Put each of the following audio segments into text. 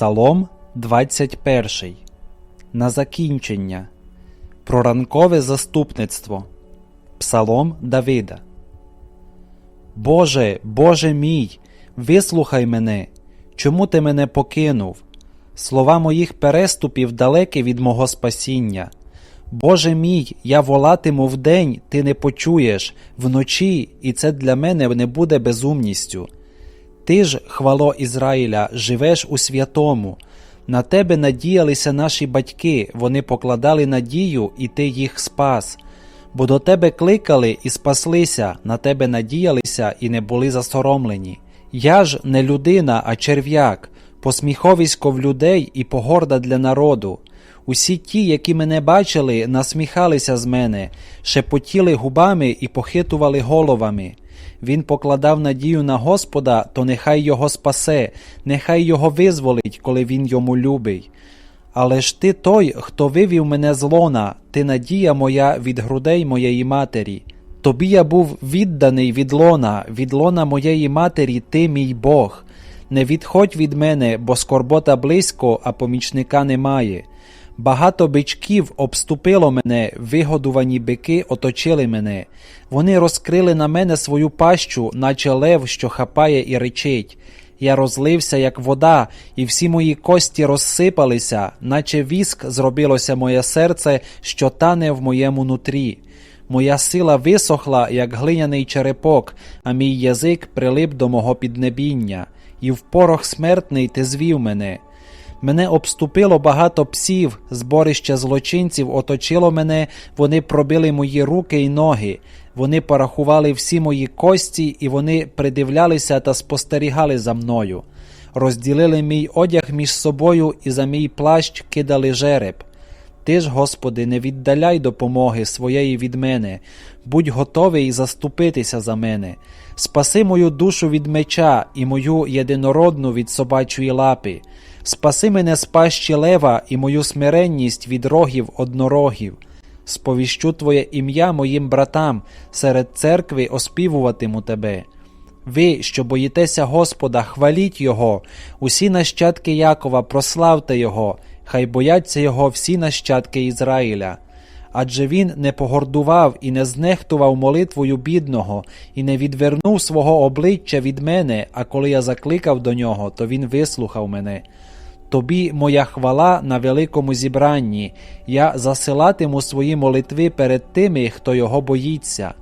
Псалом 21. На закінчення. Про ранкове заступництво. Псалом Давида. Боже, Боже мій, вислухай мене. Чому ти мене покинув? Слова моїх переступів далекі від мого спасіння. Боже мій, я волатиму вдень, ти не почуєш, вночі, і це для мене не буде безумністю. Ти ж, хвало Ізраїля, живеш у святому. На тебе надіялися наші батьки, вони покладали надію, і ти їх спас. Бо до тебе кликали і спаслися, на тебе надіялися і не були засоромлені. Я ж не людина, а черв'як, посміховисько в людей і погорда для народу. Усі ті, які мене бачили, насміхалися з мене, шепотіли губами і похитували головами. Він покладав надію на Господа, то нехай його спасе, нехай його визволить, коли він йому любий. Але ж ти той, хто вивів мене з лона, ти надія моя від грудей моєї матері. Тобі я був відданий від лона, від лона моєї матері, ти мій Бог. Не відходь від мене, бо скорбота близько, а помічника немає. Багато бичків обступило мене, вигодувані бики оточили мене. Вони розкрили на мене свою пащу, наче лев, що хапає і речить. Я розлився, як вода, і всі мої кості розсипалися, наче віск зробилося моє серце, що тане в моєму нутрі. Моя сила висохла, як глиняний черепок, а мій язик прилип до мого піднебіння, і в порох смертний ти звів мене. Мене обступило багато псів, зборище злочинців оточило мене, вони пробили мої руки й ноги, вони порахували всі мої кості, і вони придивлялися та спостерігали за мною. Розділили мій одяг між собою і за мій плащ кидали жереб. Ти ж, Господи, не віддаляй допомоги своєї від мене, будь готовий заступитися за мене. Спаси мою душу від меча і мою єдинородну від собачої лапи. Спаси мене з пащі лева і мою смиренність від рогів однорогів. Сповіщу Твоє ім'я моїм братам, серед церкви оспівуватиму Тебе. Ви, що боїтеся Господа, хваліть Його, усі нащадки Якова, прославте Його, хай бояться Його всі нащадки Ізраїля. Адже він не погордував і не знехтував молитвою бідного, і не відвернув свого обличчя від мене, а коли я закликав до нього, то він вислухав мене. Тобі моя хвала на великому зібранні, я засилатиму свої молитви перед тими, хто його боїться.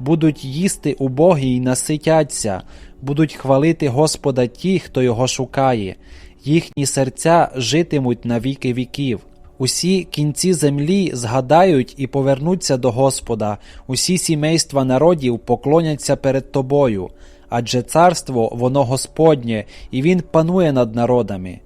Будуть їсти убогі й наситяться, будуть хвалити Господа ті, хто його шукає, їхні серця житимуть на віки віків. Усі кінці землі згадають і повернуться до Господа, усі сімейства народів поклоняться перед тобою, адже царство воно Господнє, і Він панує над народами.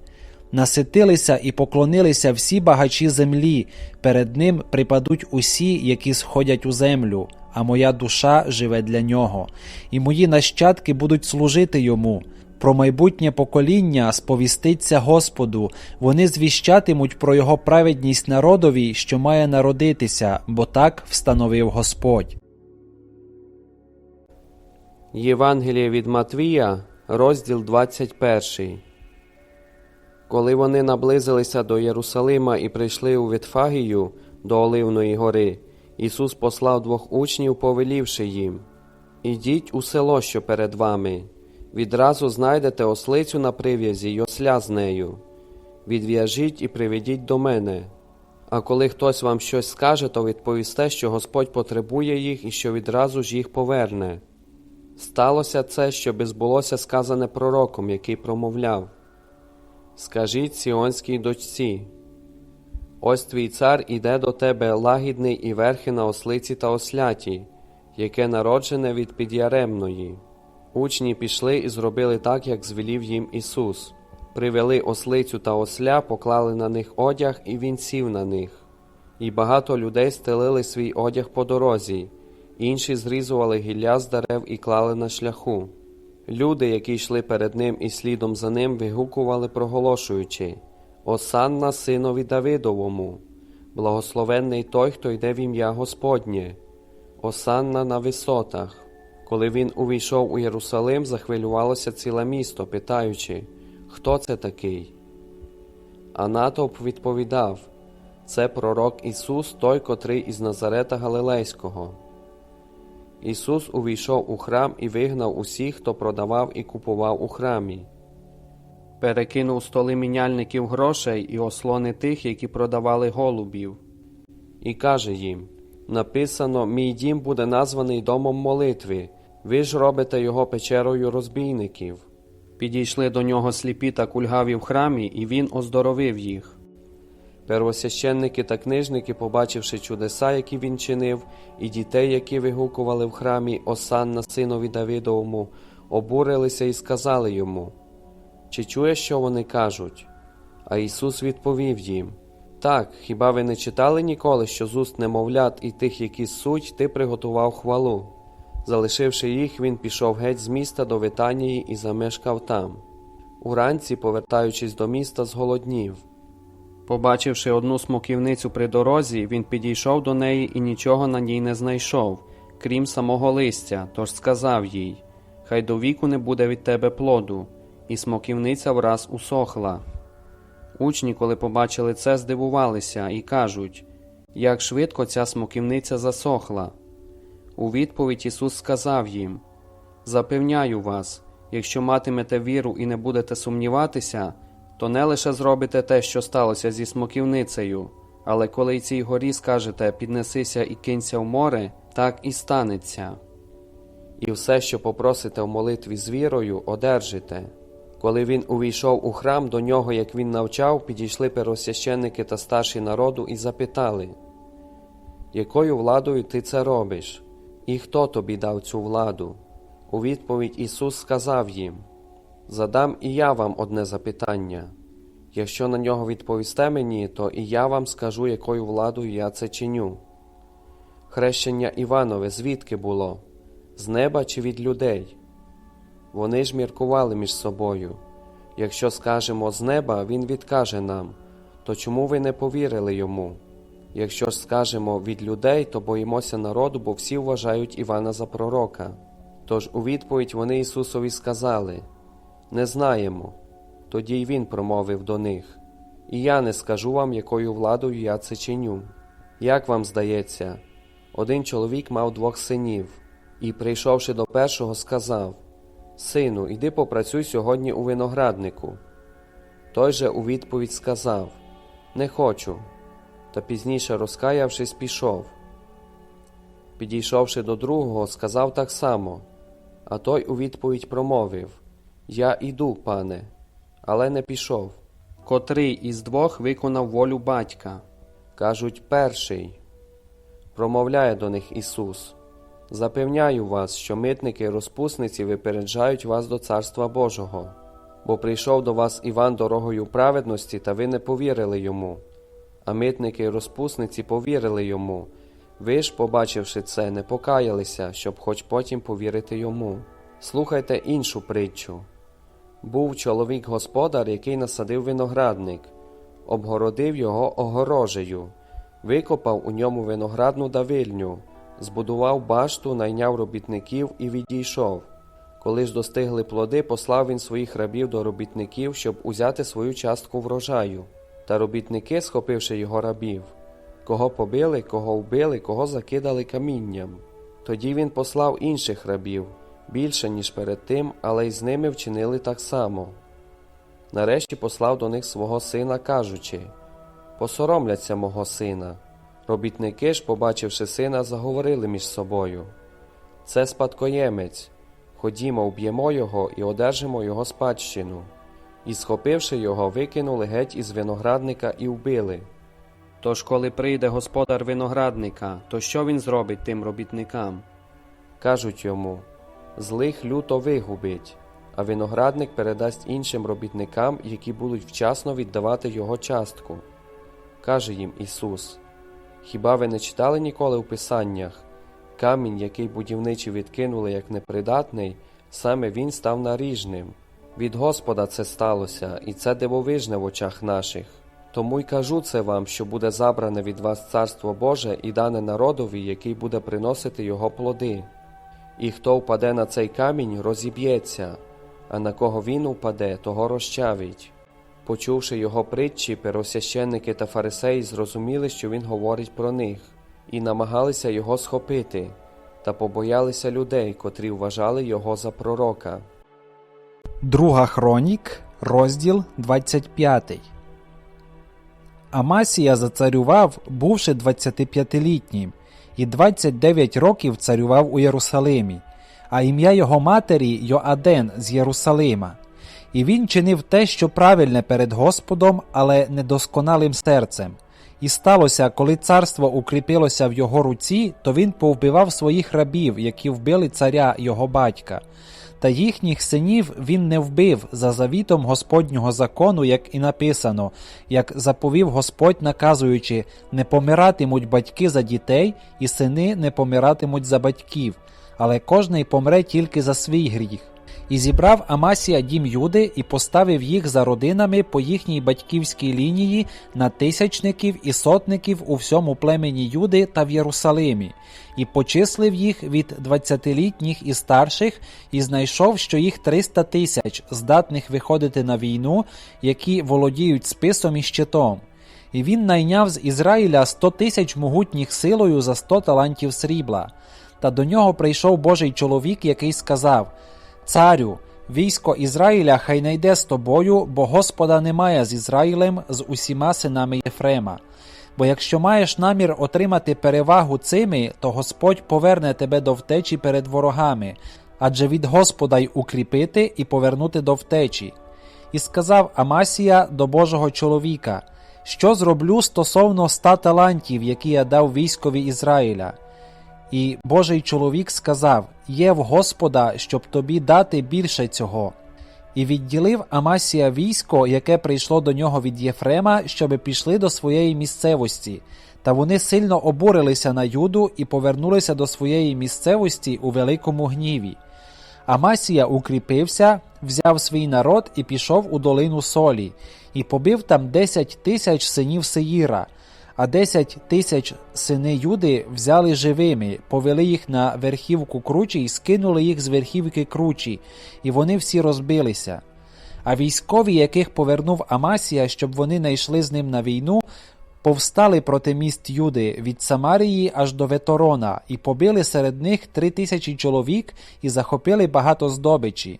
Наситилися і поклонилися всі багачі землі, перед ним припадуть усі, які сходять у землю, а моя душа живе для нього, і мої нащадки будуть служити йому. Про майбутнє покоління сповіститься Господу, вони звіщатимуть про його праведність народові, що має народитися, бо так встановив Господь. Євангеліє від Матвія, розділ 21. Коли вони наблизилися до Єрусалима і прийшли у Вітфагію до Оливної гори, Ісус послав двох учнів, повелівши їм Ідіть у село, що перед вами, відразу знайдете ослицю на прив'язі й осля з нею. Відв'яжіть і приведіть до мене. А коли хтось вам щось скаже, то відповісте, що Господь потребує їх і що відразу ж їх поверне. Сталося це, щоби збулося сказане пророком, який промовляв. Скажіть сіонській дочці, ось твій цар іде до тебе лагідний і верхи на ослиці та осляті, яке народжене від підяремної. Учні пішли і зробили так, як звелів їм Ісус. Привели ослицю та осля, поклали на них одяг, і він сів на них. І багато людей стелили свій одяг по дорозі, інші зрізували гілля з дерев і клали на шляху. Люди, які йшли перед ним і слідом за ним, вигукували, проголошуючи Осанна синові Давидовому, благословенний той, хто йде в ім'я Господнє, Осанна на висотах. Коли він увійшов у Єрусалим, захвилювалося ціле місто, питаючи, хто це такий? А натовп відповідав Це пророк Ісус, той, котрий із Назарета Галилейського. Ісус увійшов у храм і вигнав усіх, хто продавав і купував у храмі. Перекинув столи міняльників грошей і ослони тих, які продавали голубів. І каже їм: Написано: Мій дім буде названий домом молитви, ви ж робите його печерою розбійників. Підійшли до нього сліпі та кульгаві в храмі, і він оздоровив їх. Первосвященники та книжники, побачивши чудеса, які він чинив, і дітей, які вигукували в храмі Осанна синові Давидовому, обурилися і сказали йому: Чи чуєш, що вони кажуть? А Ісус відповів їм: Так, хіба ви не читали ніколи, що з уст немовлят і тих, які суть, ти приготував хвалу? Залишивши їх, він пішов геть з міста до Витанії і замешкав там. Уранці, повертаючись до міста, зголоднів. Побачивши одну смоківницю при дорозі, він підійшов до неї і нічого на ній не знайшов, крім самого листя, тож сказав їй: Хай до віку не буде від тебе плоду, і смоківниця враз усохла. Учні, коли побачили це, здивувалися і кажуть, як швидко ця смоківниця засохла. У відповідь Ісус сказав їм: Запевняю вас, якщо матимете віру і не будете сумніватися, то не лише зробите те, що сталося зі смоківницею, але коли й цій горі скажете піднесися і кинься в море, так і станеться. І все, що попросите в молитві з вірою, одержите. Коли він увійшов у храм, до нього, як він навчав, підійшли первосвященники та старші народу і запитали, якою владою ти це робиш? І хто тобі дав цю владу? У відповідь Ісус сказав їм: Задам і я вам одне запитання. Якщо на нього відповісте мені, то і я вам скажу, якою владою я це чиню. Хрещення Іванове звідки було? З неба чи від людей? Вони ж міркували між собою. Якщо скажемо з неба, він відкаже нам, то чому ви не повірили йому? Якщо ж скажемо від людей, то боїмося народу, бо всі вважають Івана за пророка. Тож у відповідь вони Ісусові сказали Не знаємо. Тоді й він промовив до них І я не скажу вам, якою владою я це чиню. Як вам здається, один чоловік мав двох синів, і, прийшовши до першого, сказав Сину, іди попрацюй сьогодні у винограднику. Той же у відповідь сказав Не хочу. Та пізніше, розкаявшись, пішов. Підійшовши до другого, сказав так само, а той у відповідь промовив Я іду, пане, але не пішов. Котрий із двох виконав волю батька. Кажуть, перший. Промовляє до них Ісус. Запевняю вас, що митники розпусниці випереджають вас до Царства Божого, бо прийшов до вас Іван дорогою праведності, та ви не повірили йому. А митники розпусниці повірили йому. Ви ж, побачивши це, не покаялися, щоб хоч потім повірити йому. Слухайте іншу притчу. Був чоловік господар, який насадив виноградник, обгородив його огорожею, викопав у ньому виноградну давильню, збудував башту, найняв робітників і відійшов. Коли ж достигли плоди, послав він своїх рабів до робітників, щоб узяти свою частку врожаю. Та робітники, схопивши його рабів, кого побили, кого вбили, кого закидали камінням. Тоді він послав інших рабів, більше, ніж перед тим, але й з ними вчинили так само. Нарешті послав до них свого сина, кажучи Посоромляться мого сина. Робітники ж, побачивши сина, заговорили між собою. Це спадкоємець. Ходімо, вб'ємо його і одержимо його спадщину. І, схопивши його, викинули геть із виноградника і вбили. Тож, коли прийде господар виноградника, то що він зробить тим робітникам? Кажуть йому злих люто вигубить, а виноградник передасть іншим робітникам, які будуть вчасно віддавати його частку. Каже їм Ісус: Хіба ви не читали ніколи у Писаннях? Камінь, який будівничі відкинули як непридатний, саме він став наріжним. Від Господа це сталося, і це дивовижне в очах наших. Тому й кажу це вам, що буде забране від вас Царство Боже і дане народові, який буде приносити його плоди. І хто впаде на цей камінь, розіб'ється, а на кого він упаде, того розчавить. Почувши його притчі, первосвященники та фарисеї зрозуміли, що він говорить про них, і намагалися його схопити, та побоялися людей, котрі вважали його за пророка. Друга хронік, розділ 25. Амасія зацарював, бувши 25-літнім, і 29 років царював у Єрусалимі, а ім'я його матері Йоаден з Єрусалима. І він чинив те, що правильне перед Господом, але недосконалим серцем. І сталося, коли царство укріпилося в його руці, то він повбивав своїх рабів, які вбили царя його батька. Та їхніх синів він не вбив за завітом Господнього закону, як і написано, як заповів Господь, наказуючи, не помиратимуть батьки за дітей, і сини не помиратимуть за батьків, але кожний помре тільки за свій гріх. І зібрав Амасія дім Юди і поставив їх за родинами по їхній батьківській лінії на тисячників і сотників у всьому племені Юди та в Єрусалимі, і почислив їх від двадцятилітніх і старших, і знайшов, що їх триста тисяч, здатних виходити на війну, які володіють списом і щитом. І він найняв з Ізраїля сто тисяч могутніх силою за сто талантів срібла. Та до нього прийшов Божий чоловік, який сказав: Царю, військо Ізраїля хай не йде з тобою, бо Господа немає з Ізраїлем, з усіма синами Єфрема. Бо якщо маєш намір отримати перевагу цими, то Господь поверне тебе до втечі перед ворогами, адже від Господа й укріпити і повернути до втечі. І сказав Амасія до Божого чоловіка: Що зроблю стосовно ста талантів, які я дав військові Ізраїля? І Божий чоловік сказав: Є в Господа, щоб тобі дати більше цього. І відділив Амасія військо, яке прийшло до нього від Єфрема, щоби пішли до своєї місцевості. Та вони сильно обурилися на Юду і повернулися до своєї місцевості у великому гніві. Амасія укріпився, взяв свій народ і пішов у долину солі, і побив там десять тисяч синів Сеїра, а десять тисяч сини Юди взяли живими, повели їх на верхівку кручі і скинули їх з верхівки кручі, і вони всі розбилися. А військові, яких повернув Амасія, щоб вони не йшли з ним на війну, повстали проти міст Юди від Самарії аж до Веторона, і побили серед них три тисячі чоловік і захопили багато здобичі.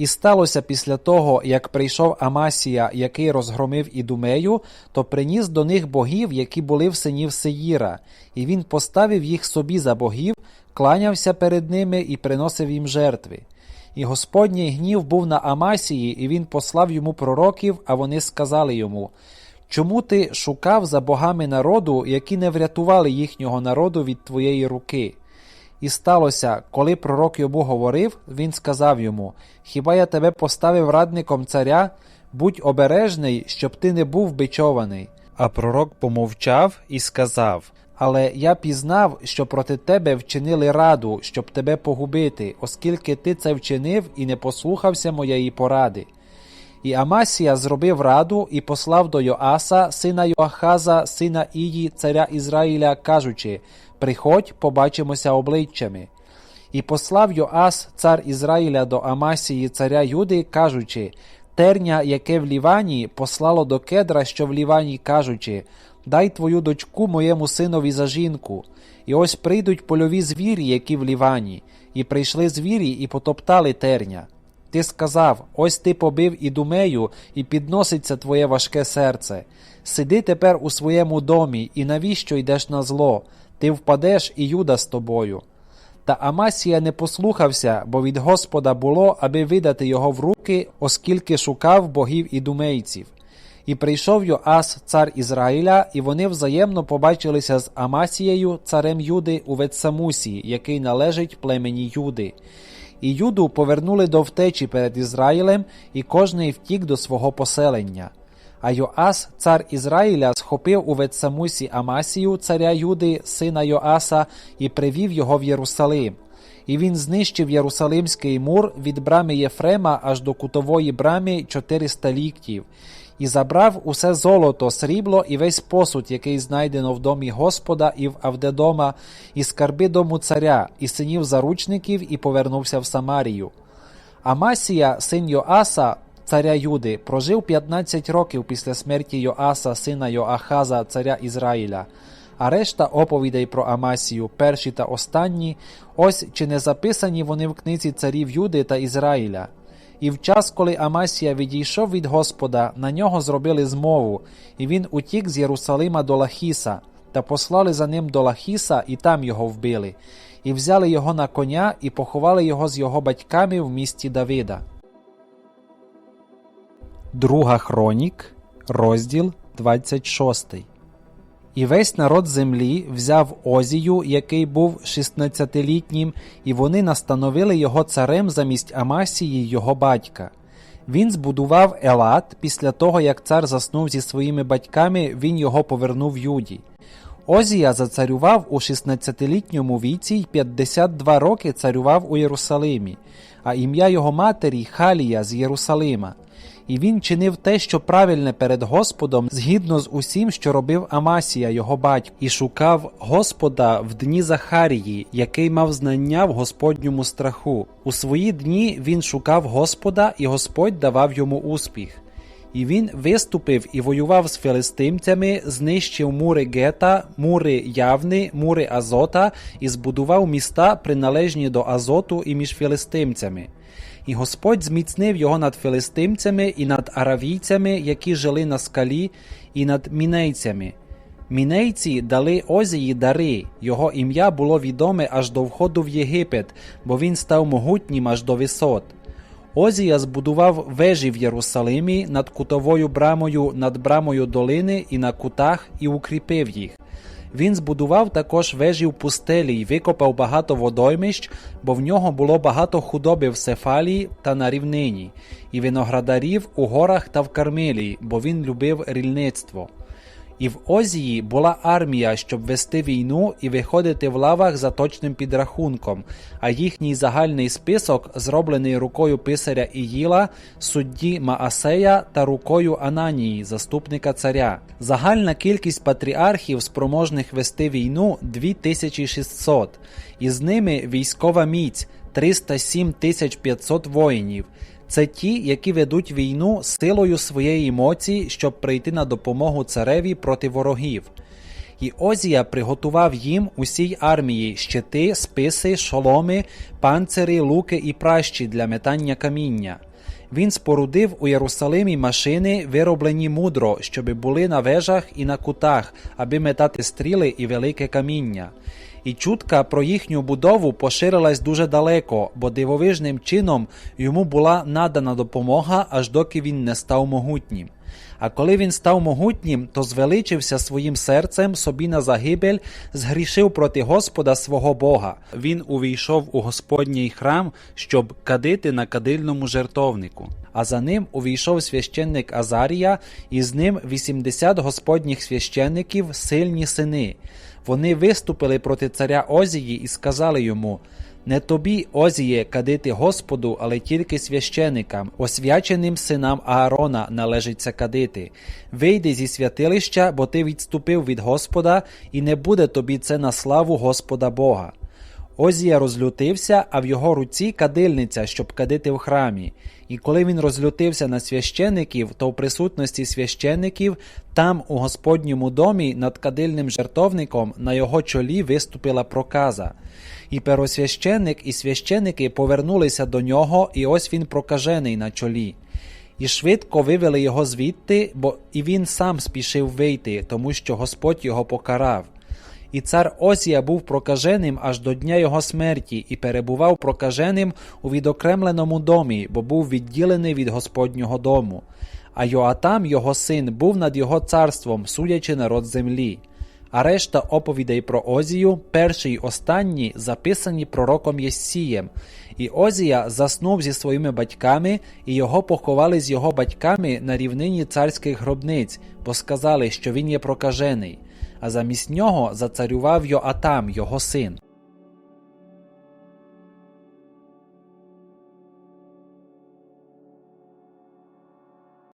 І сталося після того, як прийшов Амасія, який розгромив Ідумею, то приніс до них богів, які були в синів Сеїра, і він поставив їх собі за богів, кланявся перед ними і приносив їм жертви. І Господній гнів був на Амасії, і він послав йому пророків, а вони сказали йому: Чому ти шукав за богами народу, які не врятували їхнього народу від твоєї руки? І сталося, коли пророк йому говорив, він сказав йому: Хіба я тебе поставив радником царя? Будь обережний, щоб ти не був бичований. А пророк помовчав і сказав: Але я пізнав, що проти тебе вчинили раду, щоб тебе погубити, оскільки ти це вчинив і не послухався моєї поради. І Амасія зробив раду і послав до Йоаса, сина Йоахаза, сина Ії, царя Ізраїля, кажучи: Приходь, побачимося обличчями. І послав Йоас, цар Ізраїля, до Амасії, царя Юди, кажучи: Терня, яке в Лівані, послало до кедра, що в Лівані, кажучи: Дай твою дочку моєму синові за жінку. І ось прийдуть польові звірі, які в Лівані, і прийшли звірі, і потоптали терня. Ти сказав: Ось ти побив ідумею, і підноситься твоє важке серце. Сиди тепер у своєму домі, і навіщо йдеш на зло? Ти впадеш, і Юда з тобою. Та Амасія не послухався, бо від Господа було, аби видати його в руки, оскільки шукав богів ідумейців. І прийшов Йоас, цар Ізраїля, і вони взаємно побачилися з Амасією, царем Юди, у Ветсамусі, який належить племені Юди. І Юду повернули до втечі перед Ізраїлем, і кожний втік до свого поселення. А Йоас, цар Ізраїля, схопив у Ветсамусі Амасію, царя Юди, сина Йоаса, і привів його в Єрусалим. І він знищив Єрусалимський мур від брами Єфрема аж до кутової брами 400 ліктів, і забрав усе золото, срібло і весь посуд, який знайдено в домі Господа і в Авдедома, і скарби дому царя, і синів заручників, і повернувся в Самарію. Амасія, син Йоаса, царя Юди, прожив 15 років після смерті Йоаса, сина Йоахаза, царя Ізраїля. А решта оповідей про Амасію, перші та останні, ось чи не записані вони в книзі царів Юди та Ізраїля. І в час, коли Амасія відійшов від Господа, на нього зробили змову, і він утік з Єрусалима до Лахіса, та послали за ним до Лахіса, і там його вбили, і взяли його на коня, і поховали його з його батьками в місті Давида. Друга хронік, розділ 26. І весь народ землі взяв Озію, який був 16-літнім, і вони настановили його царем замість Амасії, його батька. Він збудував Елат після того, як цар заснув зі своїми батьками, він його повернув Юді. Озія зацарював у 16-літньому віці й 52 роки царював у Єрусалимі, а ім'я його матері Халія з Єрусалима. І він чинив те, що правильне перед Господом, згідно з усім, що робив Амасія, його батько, і шукав Господа в дні Захарії, який мав знання в Господньому страху. У свої дні він шукав Господа, і Господь давав йому успіх. І він виступив і воював з філистимцями, знищив мури Гета, мури Явни, мури Азота і збудував міста, приналежні до Азоту і між філистимцями. І Господь зміцнив його над філистимцями і над аравійцями, які жили на скалі, і над мінейцями. Мінейці дали Озії дари, його ім'я було відоме аж до входу в Єгипет, бо він став могутнім аж до висот. Озія збудував вежі в Єрусалимі над кутовою брамою, над брамою долини і на кутах, і укріпив їх. Він збудував також вежі в пустелі й викопав багато водоймищ, бо в нього було багато худоби в Сефалії та на рівнині, і виноградарів у горах та в Кармелії, бо він любив рільництво. І в Озії була армія, щоб вести війну і виходити в лавах за точним підрахунком, а їхній загальний список зроблений рукою писаря Іїла, судді Маасея та рукою Ананії, заступника царя. Загальна кількість патріархів, спроможних вести війну 2600, і з ними військова міць 307 500 воїнів. Це ті, які ведуть війну силою своєї моці, щоб прийти на допомогу цареві проти ворогів. І Озія приготував їм усій армії щити, списи, шоломи, панцири, луки і пращі для метання каміння. Він спорудив у Єрусалимі машини, вироблені мудро, щоби були на вежах і на кутах, аби метати стріли і велике каміння. І чутка про їхню будову поширилась дуже далеко, бо дивовижним чином йому була надана допомога, аж доки він не став могутнім. А коли він став могутнім, то звеличився своїм серцем собі на загибель, згрішив проти Господа свого Бога. Він увійшов у Господній храм, щоб кадити на кадильному жертовнику. А за ним увійшов священник Азарія, і з ним 80 господніх священників, сильні сини. Вони виступили проти царя Озії і сказали йому: Не тобі, Озіє, кадити Господу, але тільки священикам, освяченим синам Аарона належиться кадити. Вийди зі святилища, бо ти відступив від Господа, і не буде тобі це на славу Господа Бога. Озія розлютився, а в його руці кадильниця, щоб кадити в храмі. І коли він розлютився на священиків, то в присутності священиків там, у Господньому домі, над кадильним жертовником, на його чолі виступила проказа. І первосвященик і священики повернулися до нього, і ось він прокажений на чолі. І швидко вивели його звідти, бо і він сам спішив вийти, тому що Господь його покарав. І цар Осія був прокаженим аж до дня його смерті, і перебував прокаженим у відокремленому домі, бо був відділений від Господнього дому. А Йоатам, його син, був над його царством, судячи народ землі. А решта оповідей про Озію, перший й останні, записані пророком Єссієм. І Озія заснув зі своїми батьками, і його поховали з його батьками на рівнині царських гробниць, бо сказали, що він є прокажений а замість нього зацарював Йоатам, його син.